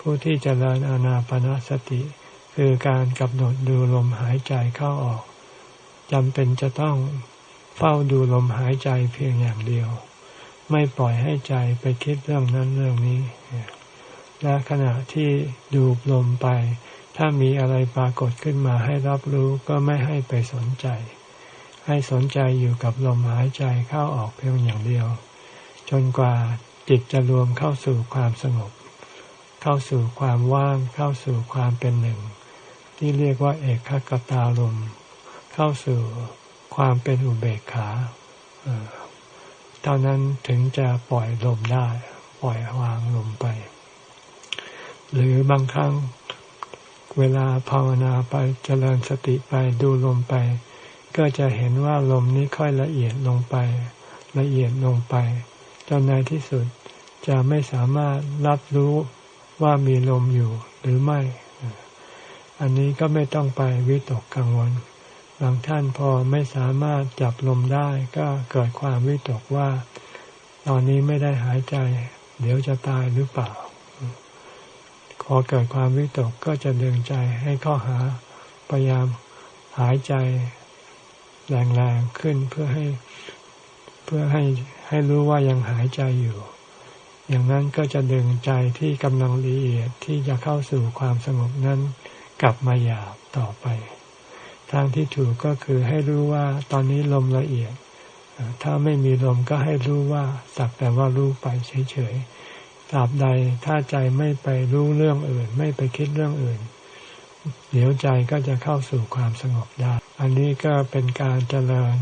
ผู้ที่เจริญอานาปนาสติ คือการกำหนดดูลมหายใจเข้าออกจำเป็นจะต้องเฝ้าดูลมหายใจเพียงอย่างเดียว ไม่ปล่อยให้ใจไปคิดเรื่องนั้นเรื่องนี้ และขณะที่ดูลมไป ถ้ามีอะไรปรากฏขึ้นมาให้รับรู้ก็ไม่ให้ไปสนใจ ให้สนใจอยู่กับลมหายใจเข้าออกเพียงอย่างเดียว จนกว่าจิตจะรวมเข้าสู่ความสงบ เข้าสู่ความว่าง เข้าสู่ความเป็นหนึ่ง ที่เรียกว่าเอกขตาลมเข้าสู่ความเป็นอุเบกขาเท่านั้นถึงจะปล่อยลมได้ ปล่อยวางลมไป หรือบางครั้งเวลาภาวนาไปเจริญสติไปดูลมไป ก็จะเห็นว่าลมนี้ค่อยละเอียดลงไป ละเอียดลงไปจนในที่สุดจะไม่สามารถรับรู้ ว่ามีลมอยู่หรือไม่ อันนี้ก็ไม่ต้องไปวิตกกังวล บางท่านพอไม่สามารถจับลมได้ก็เกิดความวิตกว่า ตอนนี้ไม่ได้หายใจ เดี๋ยวจะตายหรือเปล่า พอเกิดความวิตกก็จะดึงใจให้เข้าหาพยายามหายใจแรงๆขึ้นเพื่อให้เพื่อให้ให้รู้ว่ายังหายใจอยู่ อย่างนั้นก็จะดึงใจที่กำลังละเอียดที่จะเข้าสู่ความสงบนั้นกลับมาหยาบต่อไป ทางที่ถูกก็คือให้รู้ว่าตอนนี้ลมละเอียด ถ้าไม่มีลมก็ให้รู้ว่าสักแต่ว่ารู้ไปเฉยๆตราบใดถ้าใจไม่ไปรู้เรื่องอื่น ไม่ไปคิดเรื่องอื่น เดี๋ยวใจก็จะเข้าสู่ความสงบได้ อันนี้ก็เป็นการเจริญ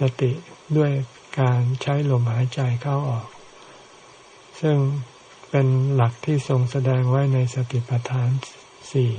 สติด้วยการใช้ลมหายใจเข้าออก ซึ่งเป็นหลักที่ทรงแสดงไว้ในสติปัฏฐานสี่